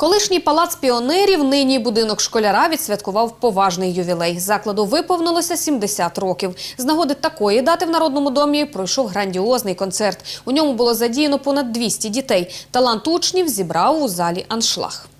Колишній палац піонерів, нині будинок школяра відсвяткував поважний ювілей. Закладу виповнилося 70 років. З нагоди такої дати в Народному домі пройшов грандіозний концерт. У ньому було задіяно понад 200 дітей. Талант учнів зібрав у залі аншлаг. –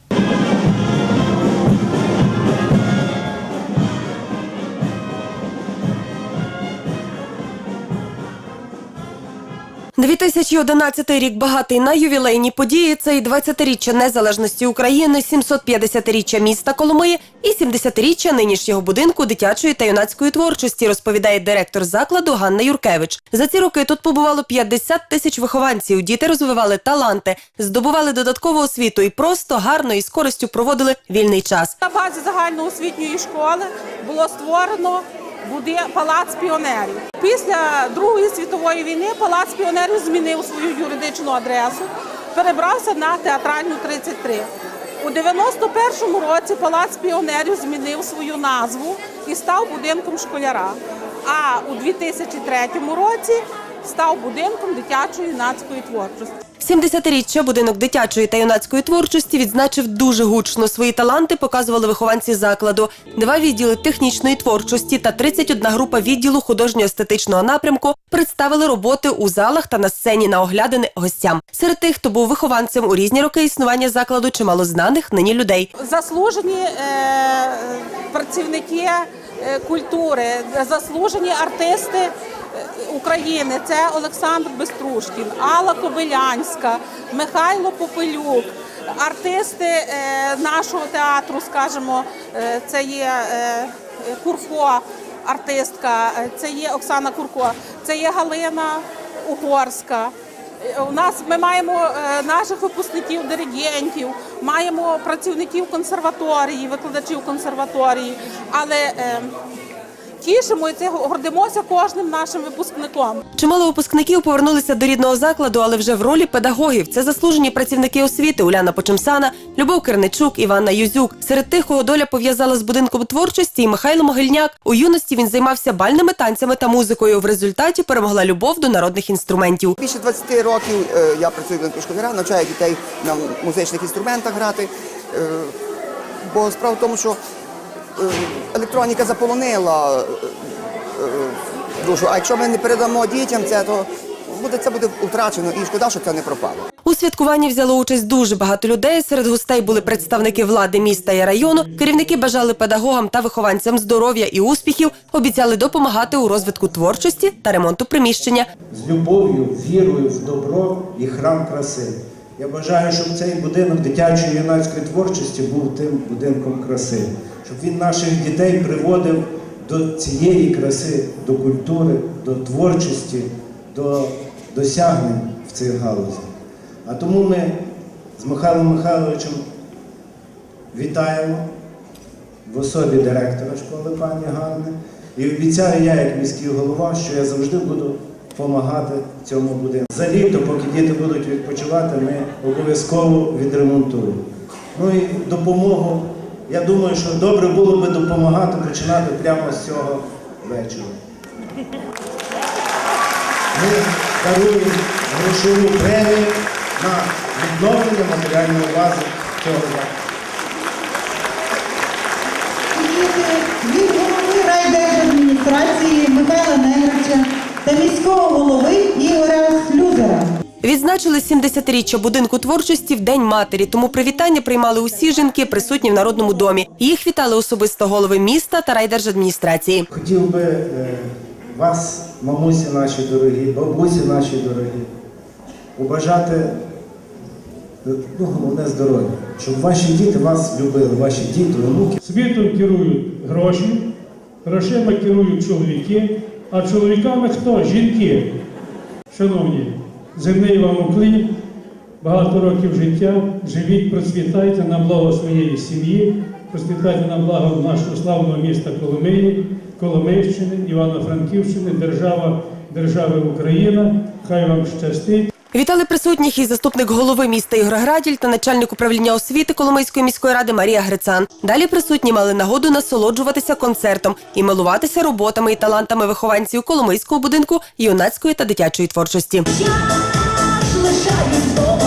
2011 рік багатий на ювілейні події. Це і 20-річчя незалежності України, 750-річчя міста Коломиї і 70-річчя нинішнього будинку дитячої та юнацької творчості, розповідає директор закладу Ганна Юркевич. За ці роки тут побувало 50 тисяч вихованців. Діти розвивали таланти, здобували додаткову освіту і просто гарно і з користю проводили вільний час. На базі загальноосвітньої школи було створено буде палац піонерів. Після Другої світової війни палац піонерів змінив свою юридичну адресу, перебрався на театральну 33. У 91-му році палац піонерів змінив свою назву і став будинком школяра. А у 2003 році став будинком дитячої юнацької творчості. 70-річчя будинок дитячої та юнацької творчості відзначив дуже гучно. Свої таланти показували вихованці закладу. Два відділи технічної творчості та 31 група відділу художньо-естетичного напрямку представили роботи у залах та на сцені на оглядини гостям. Серед тих, хто був вихованцем у різні роки існування закладу, чимало знаних нині людей. заслужені е, працівники е, культури, заслужені артисти України. Це Олександр Беструшкін, Алла Кобилянська, Михайло Попелюк. Артисти е, нашого театру, скажімо, е, це є е, Курфо, артистка, це є Оксана Курко, це є Галина Угорська. У нас ми маємо наших випускників диригентів, маємо працівників консерваторії, викладачів консерваторії, але е, тішимося, гордимося кожним нашим випускником. Чимало випускників повернулися до рідного закладу, але вже в ролі педагогів. Це заслужені працівники освіти Уляна Почемсана, Любов Керничук, Іванна Юзюк. Серед тих, кого доля пов'язала з будинком творчості, і Михайло Могильняк. У юності він займався бальними танцями та музикою. В результаті перемогла любов до народних інструментів. Більше 20 років е, я працюю в школяра, навчаю дітей на музичних інструментах грати. Е, Бо справа в тому, що електроніка заполонила е, е, душу. А якщо ми не передамо дітям це, то буде це буде втрачено і шкода, що це не пропало. У святкуванні взяло участь дуже багато людей. Серед гостей були представники влади міста і району. Керівники бажали педагогам та вихованцям здоров'я і успіхів, обіцяли допомагати у розвитку творчості та ремонту приміщення. з любов'ю, вірою в добро і храм краси. Я бажаю, щоб цей будинок дитячої юнацької творчості був тим будинком краси, щоб він наших дітей приводив до цієї краси, до культури, до творчості, до досягнень в цих галузях. А тому ми з Михайлом Михайловичем вітаємо в особі директора школи пані Ганни. І обіцяю я, як міський голова, що я завжди буду допомагати цьому будинку. За літо, поки діти будуть відпочивати, ми обов'язково відремонтуємо. Ну і допомогу. Я думаю, що добре було би допомагати починати прямо з цього вечора. Ми даруємо грошову премію на відновлення матеріальної бази цього закладу. від голови райдержадміністрації Михайла Негрича та міського голови Ігоря. Відзначили 70-річчя будинку творчості в День матері. Тому привітання приймали усі жінки, присутні в народному домі. Їх вітали особисто голови міста та райдержадміністрації. Хотів би е, вас, мамусі наші дорогі, бабусі наші дорогі, побажати е, ну, головне здоров'я, щоб ваші діти вас любили, ваші діти, онуки. Світом керують гроші, грошима керують чоловіки, а чоловіками хто? Жінки. Шановні, земний вам уклін, багато років життя, живіть, процвітайте на благо своєї сім'ї, процвітайте на благо нашого славного міста Коломиї, Коломийщини, Івано-Франківщини, держава, держави Україна. Хай вам щастить. Вітали присутніх і заступник голови міста Ігор Граділь та начальник управління освіти Коломийської міської ради Марія Грицан. Далі присутні мали нагоду насолоджуватися концертом і милуватися роботами і талантами вихованців Коломийського будинку юнацької та дитячої творчості. Я.